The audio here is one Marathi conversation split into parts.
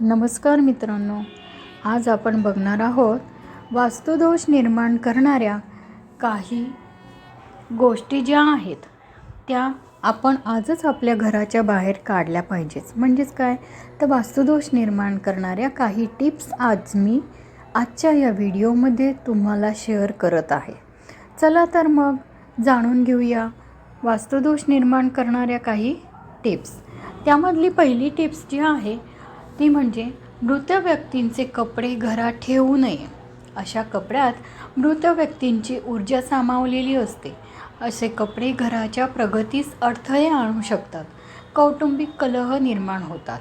नमस्कार मित्रांनो आज आपण बघणार आहोत वास्तुदोष निर्माण करणाऱ्या काही गोष्टी ज्या आहेत त्या आपण आजच आपल्या घराच्या बाहेर काढल्या पाहिजेच म्हणजेच काय? तर वास्तुदोष निर्माण करणाऱ्या काही टिप्स आज मी आजच्या या व्हिडिओमध्ये तुम्हाला शेअर करत आहे. चला तर मग जाणून घेऊया वास्तुदोष निर्माण करणाऱ्या काही टिप्स. त्यामधली पहिली टिप्स जी आहे ती म्हणजे मृत व्यक्तींचे कपडे घरात ठेवू नये. अशा कपड्यात मृत व्यक्तींची ऊर्जा सामावलेली असते. असे कपडे घराच्या प्रगतीस अडथळे आणू शकतात. कौटुंबिक कलह निर्माण होतात.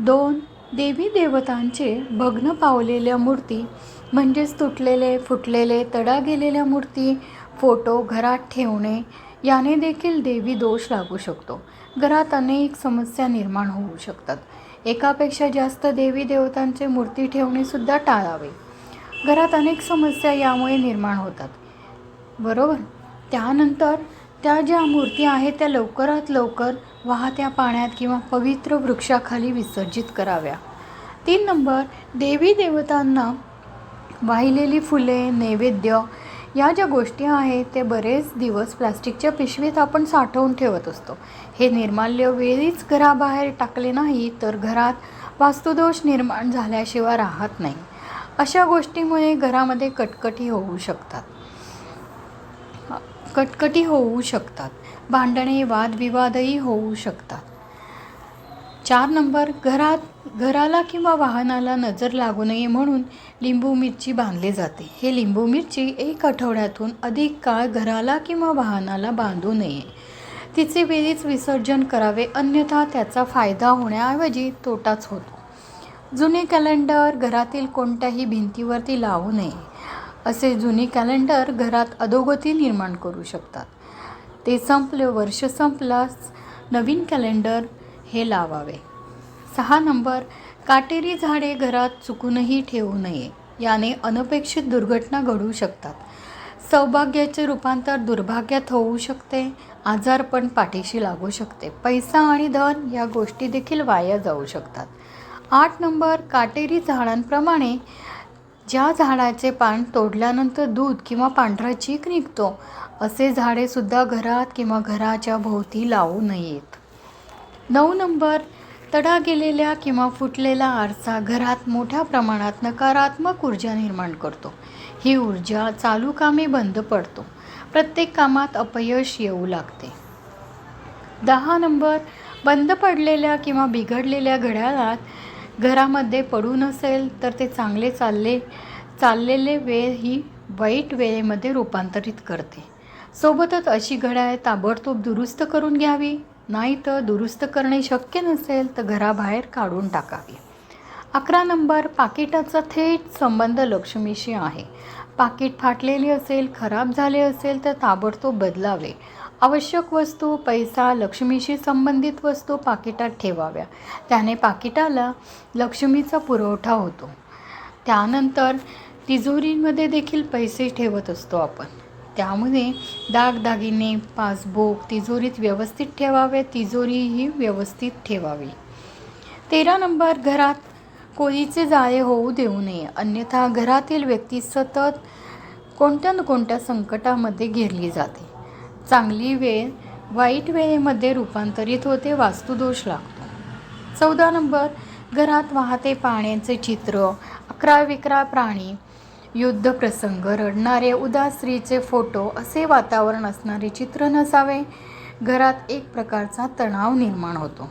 दोन देवी देवतांचे भग्न पावलेल्या मूर्ती म्हणजेच तुटलेले फुटलेले तडा गेलेल्या मूर्ती फोटो घरात ठेवणे याने देखील देवी दोष लागू शकतो. घरात अनेक समस्या निर्माण होऊ शकतात. एकापेक्षा जास्त देवी देवतांचे मूर्ती ठेवणेसुद्धा टाळावे. घरात अनेक समस्या यामुळे निर्माण होतात. बरोबर? त्यानंतर त्या ज्या मूर्ती आहेत त्या लवकरात लवकर वाहत्या पाण्यात किंवा पवित्र वृक्षाखाली विसर्जित कराव्या. तीन नंबर देवी देवतांना वाहिलेली फुले नैवेद्य या ज्या गोष्टी आहेत ते बरेच दिवस प्लास्टिकच्या पिशवीत आपण साठवून ठेवत असतो. हे निर्माल्य वेळीच घराबाहेर टाकले नाही तर घरात वास्तुदोष निर्माण झाल्याशिवाय राहत नाही. अशा गोष्टीमुळे घरामध्ये कटकटी होऊ शकतात. कटकटी होऊ शकतात. भांडणे वादविवादही होऊ शकतात. चार नंबर घरात घराला किंवा वाहनाला नजर लागू नये म्हणून लिंबू मिरची बांधली जाते. हे लिंबू मिरची एक आठवड्यातून अधिक काळ घराला किंवा वाहनाला बांधू नये. तिचे वेळीच विसर्जन करावे अन्यथा त्याचा फायदा होण्याऐवजी तोटाच होतो. जुने कॅलेंडर घरातील कोणत्याही भिंतीवरती लावू नये. असे जुने कॅलेंडर घरात अधोगती निर्माण करू शकतात. ते संपले वर्ष संपलास नवीन कॅलेंडर हे लावावे. सहा नंबर काटेरी झाडे घरात चुकूनही ठेवू नये. याने अनपेक्षित दुर्घटना घडू शकतात. सौभाग्याचे रूपांतर दुर्भाग्यात होऊ शकते आजारपण पाठीशी लागू शकते. पैसा आणि धन या गोष्टी देखील वाया जाऊ शकतात. आठ नंबर काटेरी झाडांप्रमाणे ज्या झाडाचे पान तोडल्यानंतर दूध किंवा पांढरा चीक निघतो असे झाडेसुद्धा घरात किंवा घराच्या भोवती लावू नयेत. नऊ नंबर. तडा गेलेल्या किंवा फुटलेला आरसा घरात मोठ्या प्रमाणात नकारात्मक ऊर्जा निर्माण करतो. ही ऊर्जा चालू कामे बंद पडतो. प्रत्येक कामात अपयश येऊ लागते. दहा नंबर. बंद पडलेल्या किंवा बिघडलेल्या घड्याळात घरामध्ये पडू नसेल तर ते चांगले चालले चाललेले वेळ ही वाईट वेळेमध्ये रूपांतरित करते. सोबतच अशी घड्याळ ताबडतोब दुरुस्त करून घ्यावी. नाही तर दुरुस्त करणे शक्य नसेल तर घराबाहेर काढून टाकावी. अकरा नंबर पाकिटाचा थेट संबंध लक्ष्मीशी आहे. पाकिट फाटलेली असेल खराब झाले असेल तर ताबडतोब बदलावे. आवश्यक वस्तू पैसा लक्ष्मीशी संबंधित वस्तू पाकिटात ठेवाव्या. त्याने पाकिटाला लक्ष्मीचा पुरवठा होतो. त्यानंतर तिजोरीमध्ये देखील पैसे ठेवत असतो आपण. त्यामुळे दागदागिने पासबुक तिजोरीत व्यवस्थित ठेवावे तिजोरीही व्यवस्थित ठेवावी. तेरा नंबर घरात कोळीचे जाळे होऊ देऊ नये. अन्यथा घरातील व्यक्ती सतत कोणत्या न कोणत्या संकटामध्ये घेरली जाते. चांगली वेळ वाईट वेळेमध्ये रूपांतरित होते वास्तुदोष लागतो. चौदा नंबर घरात वाहते पाण्याचे चित्र अकरा विकरा प्राणी युद्धप्रसंग रडणारे उदास स्त्रीचे फोटो असे वातावरण असणारे चित्र नसावे. घरात एक प्रकारचा तणाव निर्माण होतो.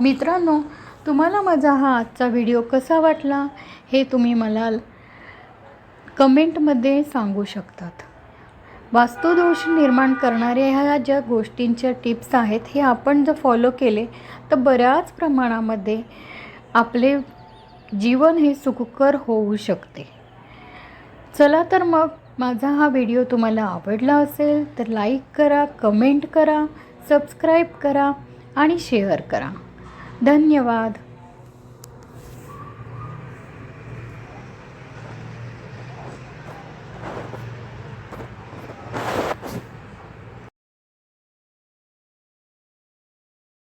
मित्रांनो तुम्हाला माझा हा आजचा व्हिडिओ कसा वाटला हे तुम्ही मला कमेंटमध्ये सांगू शकतात. वास्तुदोष निर्माण करणाऱ्या ह्या ज्या गोष्टींच्या टिप्स आहेत हे आपण जर फॉलो केले तर बऱ्याच प्रमाणामध्ये आपले जीवन हे सुखकर होऊ शकते. चला तर मग माझा हा व्हिडिओ तुम्हाला आवडला असेल तर लाईक करा कमेंट करा सबस्क्राईब करा आणि शेअर करा. धन्यवाद.